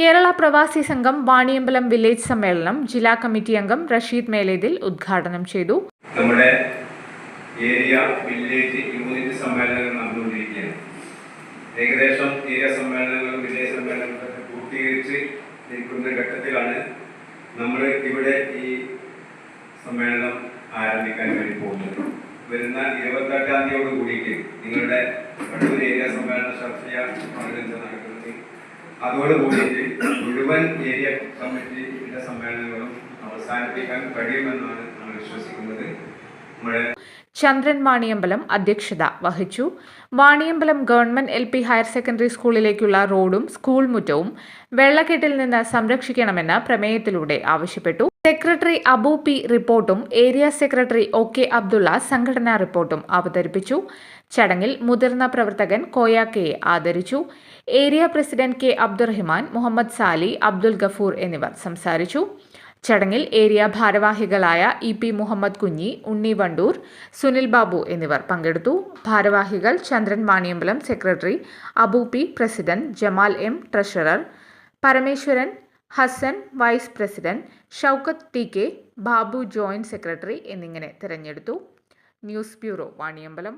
Kerala Pravasi Sangham Vaniyambalam village സമ്മേളനം ജില്ലാ committee അംഗം റഷീദ് മേലേതിൽ ഉദ്ഘാടനം ചെയ്തു. നമ്മുടെ ഏരിയ വില്ലേജ് യൂണിറ്റ് സമ്മേളനങ്ങൾ നടന്നുകൊണ്ടിരിക്കുകയാണ്. ഏകദേശം ഏരിയ സമ്മേളനങ്ങളും വില്ലേജ് സമ്മേളനങ്ങളൊക്കെ പൂർത്തീകരിച്ച് ഘട്ടത്തിലാണ് നമ്മൾ ഇവിടെ ഈ സമ്മേളനം ആരംഭിക്കാൻ വേണ്ടി പോകുന്നത്. വരുന്ന ഇരുപത്തെട്ടാം തീയതിയോട് കൂടിയിട്ട് നിങ്ങളുടെ കണ്ണൂർ ഏരിയ സമ്മേളന നടക്കുന്നത് അതോട് കൂടിയിട്ട് മുഴുവൻ ഏരിയ കമ്മിറ്റിയുടെ സമ്മേളനങ്ങളും അവസാനിപ്പിക്കാൻ കഴിയുമെന്നാണ് നമ്മൾ വിശ്വസിക്കുന്നത്. നമ്മുടെ ചന്ദ്രൻ വാണിയമ്പലം അധ്യക്ഷത വഹിച്ചു. Vaniyambalam government L P higher secondary സ്കൂളിലേക്കുള്ള റോഡും സ്കൂൾ മുറ്റവും വെള്ളക്കെട്ടിൽ നിന്ന് സംരക്ഷിക്കണമെന്ന് പ്രമേയത്തിലൂടെ ആവശ്യപ്പെട്ടു. സെക്രട്ടറി അബു പി റിപ്പോർട്ടും area secretary O K Abdulla സംഘടനാ റിപ്പോർട്ടും അവതരിപ്പിച്ചു. ചടങ്ങിൽ മുതിർന്ന പ്രവർത്തകൻ കോയാക്കയെ ആദരിച്ചു. Area president K Abdurahiman Muhammad Sali Abdul Gafoor എന്നിവർ സംസാരിച്ചു. ചടങ്ങിൽ ഏരിയ ഭാരവാഹികളായ ഇ പി മുഹമ്മദ് കുഞ്ഞി ഉണ്ണി വണ്ടൂർ സുനിൽ ബാബു എന്നിവർ പങ്കെടുത്തു. ഭാരവാഹികൾ Chandran Vaniyambalam secretary Abu P president Jamal M treasurer Parameswaran Hassan vice president Shoukath T K Babu joint secretary എന്നിങ്ങനെ തിരഞ്ഞെടുത്തു. News bureau Vaniyambalam.